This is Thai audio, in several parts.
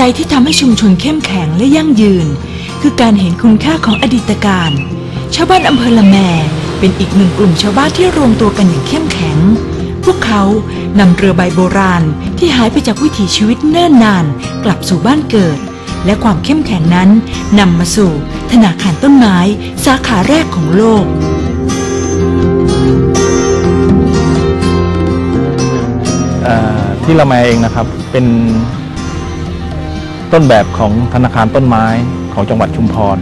จัยที่ทำให้ชุมชนเข้มแข็งและยั่งยืน คือการเห็นคุณค่าของอดีตการ ชาวบ้านอำเภอละแม เป็นอีกหนึ่งกลุ่มชาวบ้านที่รวมตัวกันอย่างเข้มแข็ง พวกเขานำเรือใบโบราณที่หายไปจากวิถีชีวิตเนิ่นนาน กลับสู่บ้านเกิด และความเข้มแข็งนั้นนำมาสู่ธนาคารต้นไม้ สาขาแรกของโลกที่ละแมเองนะครับเป็น ต้นแบบของธนาคารต้นไม้ของจังหวัดชุมพร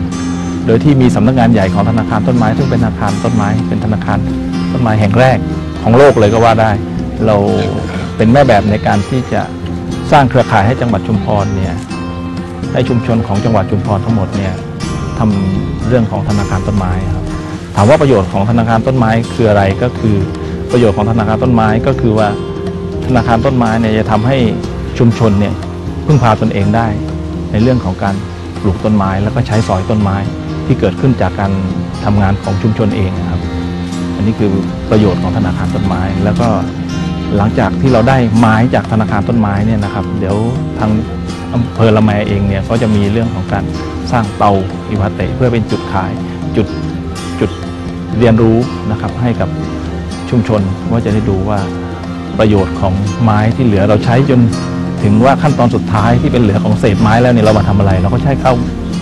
โดยที่มีสำนักงานใหญ่ของธนาคารต้นไม้ ซึ่งเป็นธนาคารต้นไม้ เป็นธนาคารต้นไม้แห่งแรกของโลกเลยก็ว่าได้ เราเป็นแม่แบบในการที่จะสร้างเครือข่ายให้จังหวัดชุมพรเนี่ยให้ชุมชนของจังหวัดชุมพรทั้งหมดเนี่ยทำเรื่องของธนาคารต้นไม้ครับถามว่าประโยชน์ของธนาคารต้นไม้คืออะไรก็คือ ประโยชน์ของธนาคารต้นไม้ก็คือว่าธนาคารต้นไม้เนี่ยจะทำให้ชุมชนเนี่ย พึ่งพาตนเองได้ ในเรื่องของการปลูกต้นไม้ แล้วก็ใช้สอยต้นไม้ที่เกิดขึ้นจากการทำงานของชุมชนเองนะครับ อันนี้คือประโยชน์ของธนาคารต้นไม้ แล้วก็หลังจากที่เราได้ไม้จากธนาคารต้นไม้เนี่ยนะครับ เดี๋ยวทางอำเภอละแมเองเนี่ยก็จะมีเรื่องของการสร้างเตาอิวาเตะเพื่อเป็นจุดขายจุดจุดเรียนรู้นะครับให้กับชุมชนว่าจะได้ดูว่าประโยชน์ของไม้ที่เหลือเราใช้จน ถึงว่าขั้นตอนสุดท้ายที่เป็นเหลือของเศษไม้แล้วเนี่ยเรามาทำอะไร เราก็ใช้เข้า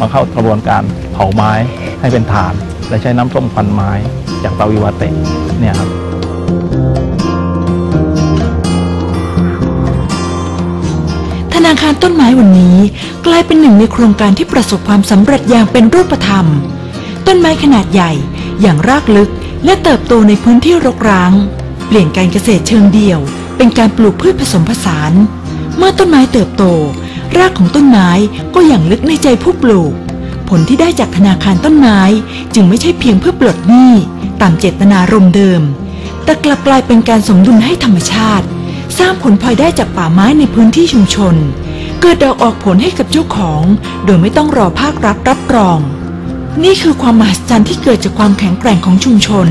มาเข้ากระบวนการเผาไม้ให้เป็นถ่าน และใช้น้ำส้มควันไม้จากเตาอิวาเตะเนี่ยครับธนาคารต้นไม้วันนี้ กลายเป็นหนึ่งในโครงการที่ประสบความสำเร็จอย่างเป็นรูปธรรม ต้นไม้ขนาดใหญ่อย่างรากลึกและเติบโตในพื้นที่รกร้าง เปลี่ยนการเกษตรเชิงเดี่ยว เป็นการปลูกพืชผสมผสาน เมื่อต้นไม้เติบโต รากของต้นไม้ก็อย่างลึกในใจผู้ปลูก ผลที่ได้จากธนาคารต้นไม้จึงไม่ใช่เพียงเพื่อปลดหนี้ตามเจตนารมณ์เดิม แต่กลับกลายเป็นการสมดุลให้ธรรมชาติ สร้างผลพลอยได้จากป่าไม้ในพื้นที่ชุมชน เกิดดอกออกผลให้กับเจ้าของ โดยไม่ต้องรอภาครัฐรับรอง นี่คือความมหัศจรรย์ที่เกิดจากความแข็งแกร่งของชุมชน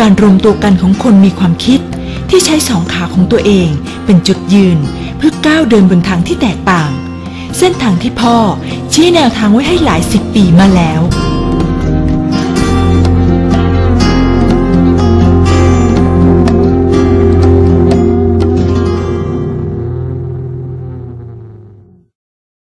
การรวมตัวกันของคนมีความคิดที่ใช้สองขาของตัวเองเป็นจุดยืน เพื่อก้าวเดินบนทางที่แตกต่าง เส้นทางที่พ่อชี้แนวทางไว้ให้หลายสิบปีมาแล้ว